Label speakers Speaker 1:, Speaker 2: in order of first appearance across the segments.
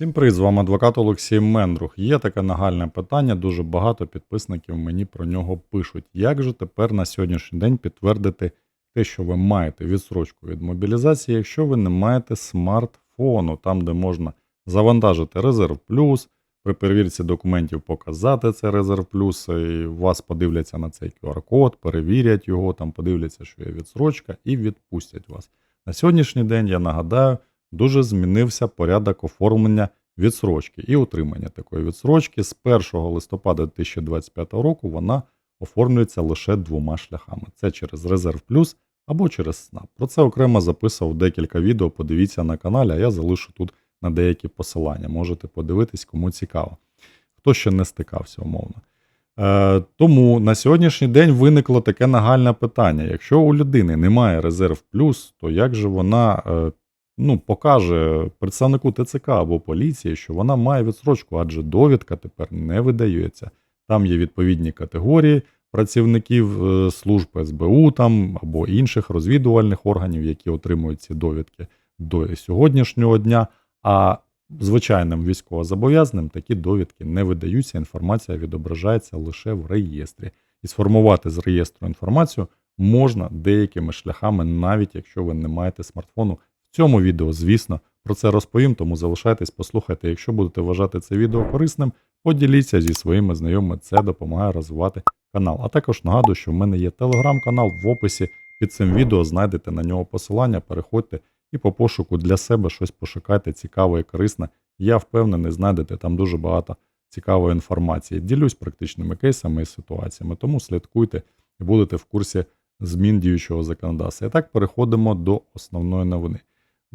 Speaker 1: Всім привіт, з вами адвокат Олексій Мендрух. Є таке нагальне питання, дуже багато підписників мені про нього пишуть. Як же тепер на сьогоднішній день підтвердити те, що ви маєте відсрочку від мобілізації, якщо ви не маєте смартфону, там, де можна завантажити резерв плюс, при перевірці документів показати це резерв плюс, і вас подивляться на цей QR-код, перевірять його, там подивляться, що є відсрочка, і відпустять вас. На сьогоднішній день я нагадаю, дуже змінився порядок оформлення відсрочки і утримання такої відсрочки. З 1 листопада 2025 року вона оформлюється лише двома шляхами: це через Резерв Плюс або через СНАП. Про це окремо записував декілька відео. Подивіться на каналі, а я залишу тут на деякі посилання. Можете подивитись, кому цікаво. Хто ще не стикався, умовно. Е, тому на сьогоднішній день виникло таке нагальне питання: якщо у людини немає резерв плюс, то як же вона е, ну, покаже представнику ТЦК або поліції, що вона має відсрочку, адже довідка тепер не видається. Там є відповідні категорії працівників е, служб СБУ там або інших розвідувальних органів, які отримують ці довідки до сьогоднішнього дня. А звичайним військовозобов'язаним такі довідки не видаються. Інформація відображається лише в реєстрі. І сформувати з реєстру інформацію можна деякими шляхами, навіть якщо ви не маєте смартфону. В цьому відео, звісно, про це розповім, тому залишайтесь, послухайте. Якщо будете вважати це відео корисним, поділіться зі своїми знайомими, це допомагає розвивати канал. А також нагадую, що в мене є телеграм-канал в описі під цим відео. Знайдете на нього посилання, переходьте і по пошуку для себе щось пошукайте цікаве і корисне. Я впевнений, знайдете там дуже багато цікавої інформації. Ділюсь практичними кейсами і ситуаціями, тому слідкуйте і будете в курсі змін діючого законодавства. І так переходимо до основної новини.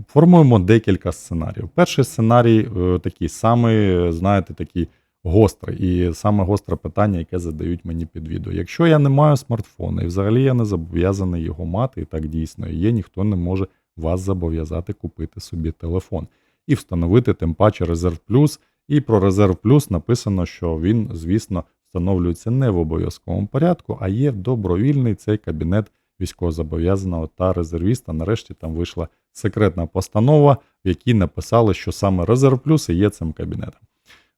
Speaker 1: Формуємо декілька сценаріїв. Перший сценарій е, такий самий, знаєте, такий гострий, і саме гостре питання, яке задають мені під відео. Якщо я не маю смартфона, і взагалі я не зобов'язаний його мати, і так дійсно є, ніхто не може вас зобов'язати купити собі телефон і встановити тим паче Резерв Плюс. І про Резерв Плюс написано, що він, звісно, встановлюється не в обов'язковому порядку, а є добровільний цей кабінет військовозобов'язаного та резервіста. Нарешті там вийшла секретна постанова, в якій написали, що саме Резерв Плюс є цим кабінетом.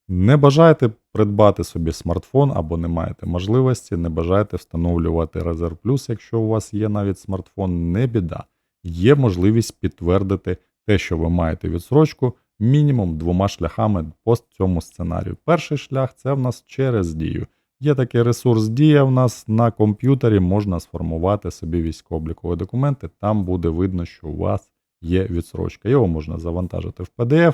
Speaker 1: Не бажаєте придбати собі смартфон або не маєте можливості, не бажаєте встановлювати Резерв Плюс, якщо у вас є навіть смартфон, не біда. Є можливість підтвердити те, що ви маєте відсрочку, мінімум двома шляхами по цьому сценарію. Перший шлях це в нас через дію. Є такий ресурс Дія в нас на комп'ютері, можна сформувати собі військово-облікові документи, там буде видно, що у вас є відсрочка. Його можна завантажити в PDF,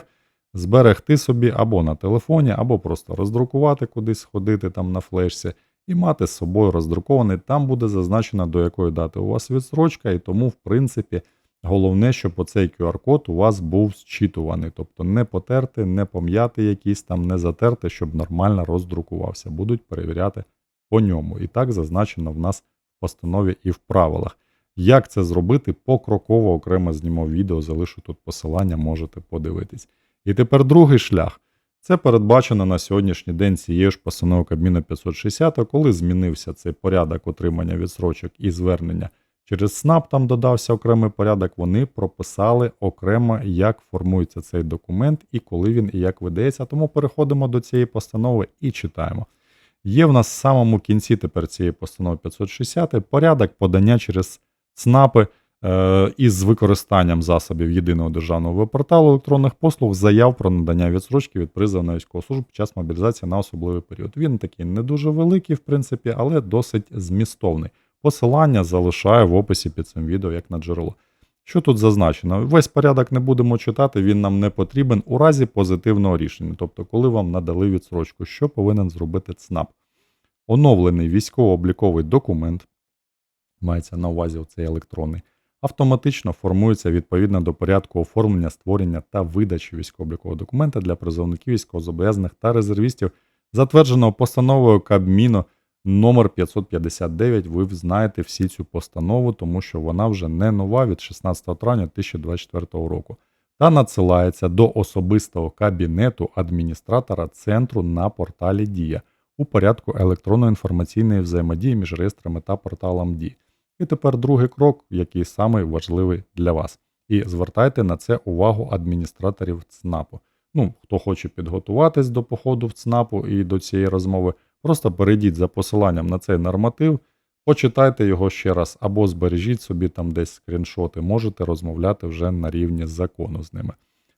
Speaker 1: зберегти собі або на телефоні, або просто роздрукувати кудись, сходити там на флешці і мати з собою роздрукований. Там буде зазначено, до якої дати у вас відсрочка, і тому, в принципі, головне, щоб оцей QR-код у вас був зчитуваний, тобто не потерти, не пом'яти якийсь там, не затерти, щоб нормально роздрукувався. Будуть перевіряти по ньому. І так зазначено в нас в постанові і в правилах. Як це зробити, покроково окремо знімав відео, залишу тут посилання, можете подивитись. І тепер другий шлях. Це передбачено на сьогоднішній день цією ж постановою Кабміну 560, коли змінився цей порядок отримання відсрочок і звернення через СНАП, там додався окремий порядок, вони прописали окремо, як формується цей документ і коли він і як видається. Тому переходимо до цієї постанови і читаємо. Є в нас в самому кінці тепер цієї постанови 560 порядок подання через ЦНАПи е, із використанням засобів єдиного державного веб-порталу електронних послуг заяв про надання відсрочки від призову на військову службу під час мобілізації на особливий період. Він такий не дуже великий, в принципі, але досить змістовний. Посилання залишаю в описі під цим відео як на джерело. Що тут зазначено? Весь порядок не будемо читати, він нам не потрібен у разі позитивного рішення, тобто, коли вам надали відсрочку, що повинен зробити ЦНАП. Оновлений військово-обліковий документ, мається на увазі цей електронний, автоматично формується відповідно до порядку оформлення, створення та видачі військово-облікового документа для призовників військовозобов'язаних та резервістів, затвердженого постановою Кабміну номер 559. Ви знаєте всі цю постанову, тому що вона вже не нова від 16 травня 2024 року. Та надсилається до особистого кабінету адміністратора центру на порталі Дія у порядку електронно-інформаційної взаємодії між реєстрами та порталом Дії. І тепер другий крок, який самий важливий для вас. І звертайте на це увагу адміністраторів ЦНАПу. Ну, хто хоче підготуватись до походу в ЦНАПу і до цієї розмови, просто перейдіть за посиланням на цей норматив, почитайте його ще раз, або збережіть собі там десь скріншоти, можете розмовляти вже на рівні закону з ними.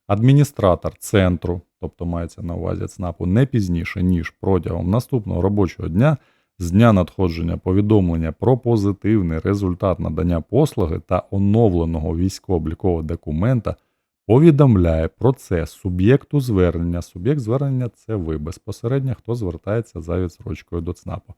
Speaker 1: Адміністратор центру, тобто мається на увазі ЦНАПу, не пізніше, ніж протягом наступного робочого дня з дня надходження повідомлення про позитивний результат надання послуги та оновленого військово-облікового документа повідомляє про це суб'єкту звернення. Суб'єкт звернення це ви безпосередньо, хто звертається за відсрочкою до ЦНАПу.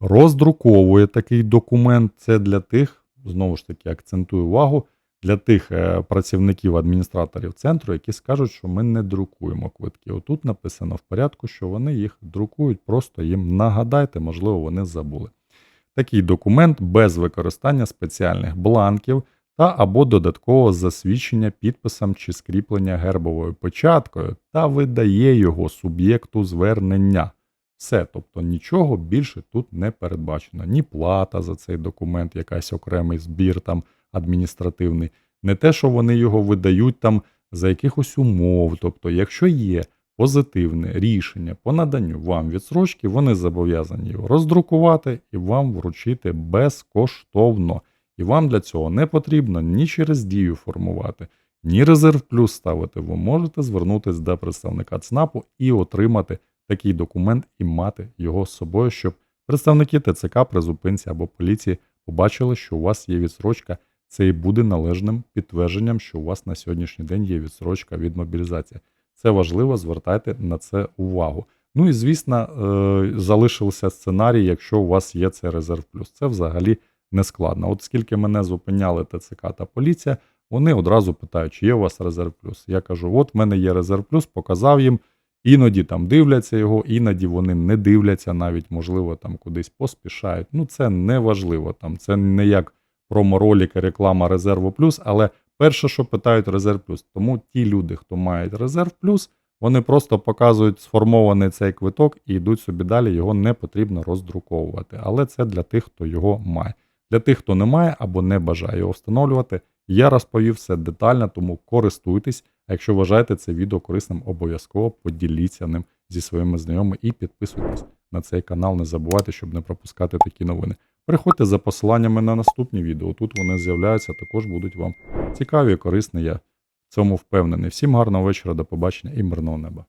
Speaker 1: Роздруковує такий документ. Це для тих, знову ж таки, акцентую увагу, для тих е, працівників адміністраторів центру, які скажуть, що ми не друкуємо квитки. Отут написано в порядку, що вони їх друкують, просто їм нагадайте, можливо, вони забули. Такий документ без використання спеціальних бланків та або додаткового засвідчення підписом чи скріплення гербовою печаткою та видає його суб'єкту звернення. Все, тобто нічого більше тут не передбачено. Ні плата за цей документ, якась окремий збір там адміністративний, не те, що вони його видають там за якихось умов. Тобто, якщо є позитивне рішення по наданню вам відсрочки, вони зобов'язані його роздрукувати і вам вручити безкоштовно. І вам для цього не потрібно ні через дію формувати, ні резерв плюс ставити. Ви можете звернутися до представника ЦНАПу і отримати такий документ і мати його з собою, щоб представники ТЦК при зупинці або поліції побачили, що у вас є відсрочка. Це і буде належним підтвердженням, що у вас на сьогоднішній день є відсрочка від мобілізації. Це важливо, звертайте на це увагу. Ну і звісно, е, залишився сценарій, якщо у вас є цей резерв плюс. Це взагалі не складно. От скільки мене зупиняли ТЦК та поліція, вони одразу питають, чи є у вас резерв плюс. Я кажу: от в мене є резерв плюс, показав їм. Іноді там дивляться його, іноді вони не дивляться, навіть, можливо, там кудись поспішають. Ну, це не важливо. Там, це не як проморолік, реклама резерву плюс, але перше, що питають резерв плюс. Тому ті люди, хто мають резерв плюс, вони просто показують сформований цей квиток і йдуть собі далі, його не потрібно роздруковувати. Але це для тих, хто його має. Для тих, хто не має або не бажає його встановлювати, я розповів все детально, тому користуйтесь. А якщо вважаєте це відео корисним, обов'язково поділіться ним зі своїми знайомими і підписуйтесь на цей канал. Не забувайте, щоб не пропускати такі новини. Переходьте за посиланнями на наступні відео. Тут вони з'являються, також будуть вам цікаві і корисні. Я в цьому впевнений. Всім гарного вечора, до побачення і мирного неба.